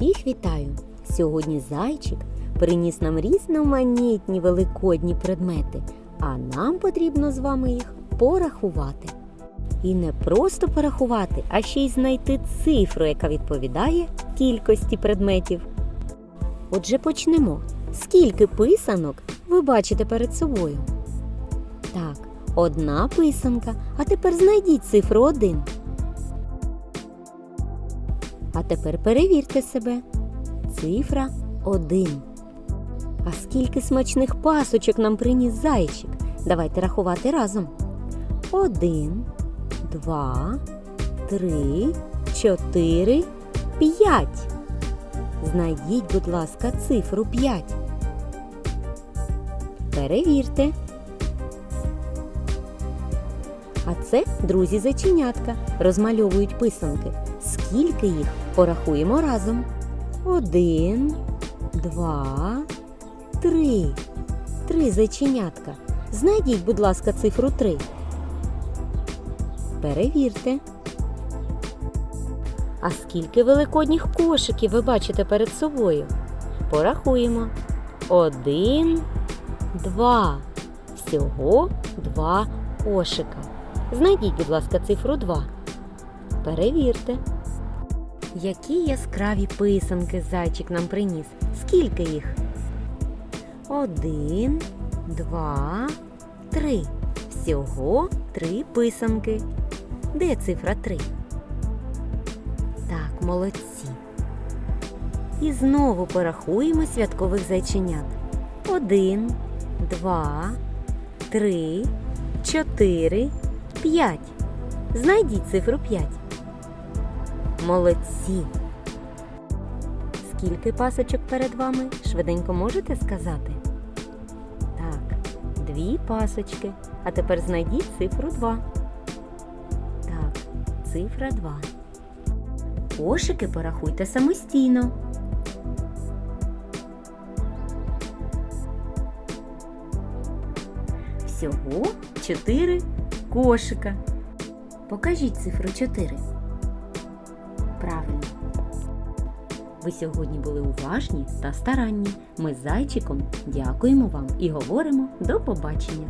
Усіх вітаю! Сьогодні зайчик приніс нам різноманітні великодні предмети, а нам потрібно з вами їх порахувати. І не просто порахувати, а ще й знайти цифру, яка відповідає кількості предметів. Отже, почнемо. Скільки писанок ви бачите перед собою? Так, одна писанка. А тепер знайдіть цифру один. А тепер перевірте себе. Цифра 1. А скільки смачних пасочок нам приніс зайчик? Давайте рахувати разом. Один, два, три, чотири, п'ять. Знайдіть, будь ласка, цифру 5. Перевірте. А це друзі зайченятка розмальовують писанки. Скільки їх порахуємо разом? Один, два, три. Три зайченятка. Знайдіть, будь ласка, цифру три. Перевірте. А скільки великодніх кошиків ви бачите перед собою? Порахуємо. Один, два. Всього два кошика. Знайдіть, будь ласка, цифру 2. Перевірте. Які яскраві писанки зайчик нам приніс. Скільки їх? Один, два, три. Всього три писанки. Де цифра 3? Так, молодці. І знову порахуємо святкових зайченят. Один, два, три, чотири, п'ять. Знайдіть цифру 5. Молодці. Скільки пасочок перед вами? Швиденько можете сказати? Так, дві пасочки. А тепер знайдіть цифру 2. Так, цифра 2. Кошики порахуйте самостійно. Всього 4 кошика. Покажіть цифру 4. Правильно. Ви сьогодні були уважні та старанні. Ми з зайчиком дякуємо вам і говоримо до побачення.